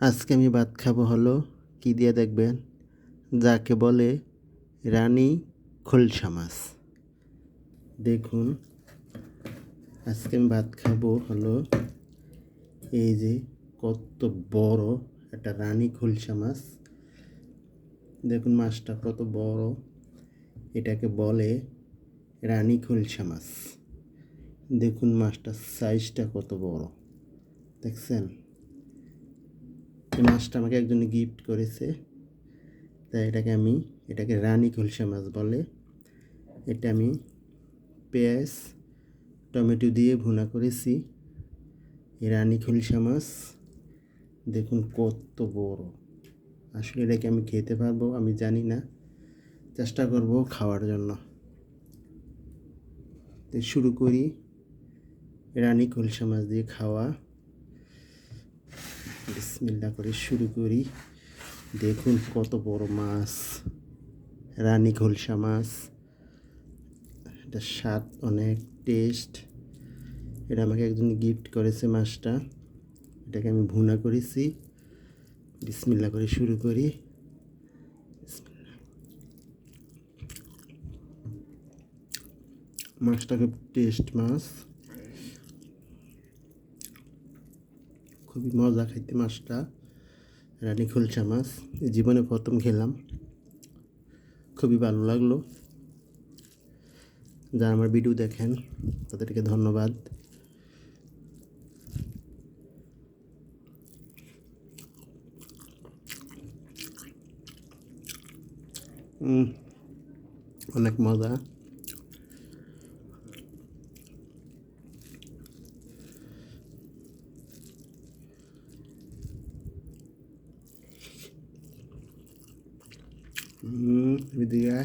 আজকে আমি ভাত খাব হলো, কী দিয়ে দেখবেন? যাকে বলে রানী খোলসা মাছ। দেখুন, আজকে আমি ভাত খাব হলো এই যে কত বড় একটা রানী খোলসা মাছ। দেখুন মাছটা কত বড়, এটাকে বলে রানী খোলসা মাছ। দেখুন মাছটার সাইজটা কত বড়। দেখছেন? এই মাছটা আমাকে একজন গিফট করেছে। তাই এটাকে আমি, এটাকে রানী খোলসা মাছ বলে। এটা আমি পেঁয়াজ, টমেটো দিয়ে ভুনা করেছি। এই রানী খোলসা মাছ, দেখুন কত বড়। আসলে এটাকে আমি খেতে পারব, আমি জানি না। চেষ্টা করব খাওয়ার জন্য। তো শুরু করি। রানী খোলসা মাছ দিয়ে খাওয়া। বিসমিল্লা করে শুরু করি। দেখুন কত বড় মাছ, রানী খোলসা মাছ। এটা স্বাদ অনেক টেস্ট এটা আমাকে একজন গিফট করেছে মাছটা। এটাকে আমি ভুনা করেছি। বিসমিল্লা করে শুরু করি। মাছটা খুব টেস্ট মাছ। খুবই মজা খাইতে মাছটা। রানী খুলসা মাছ। জীবনে প্রথম খেলাম। খুবই ভালো লাগল। যারা আমার ভিডিও দেখেন, তাদেরকে ধন্যবাদ। অনেক মজা। হুম এদিকে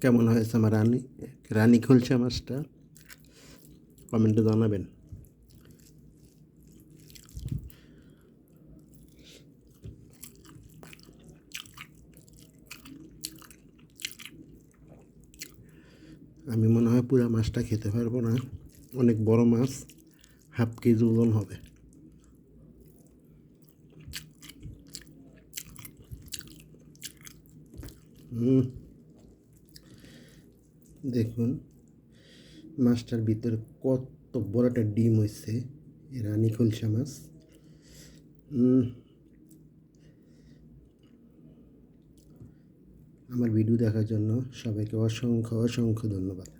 কেমন হয়েছে আমার রানী রানী খুলছে মাছটা কমেন্টে জানাবেন। আমি মনে হয় পুরো মাছটা খেতে পারব না। অনেক বড় মাছ, হাফ কেজি ওজন হবে। হুম। দেখুন, মাছটার ভিতরে কত বড় একটা ডিম হয়েছে রানী খলসা মাছ। আমার ভিডিও দেখার জন্য সবাইকে অসংখ্য অসংখ্য ধন্যবাদ।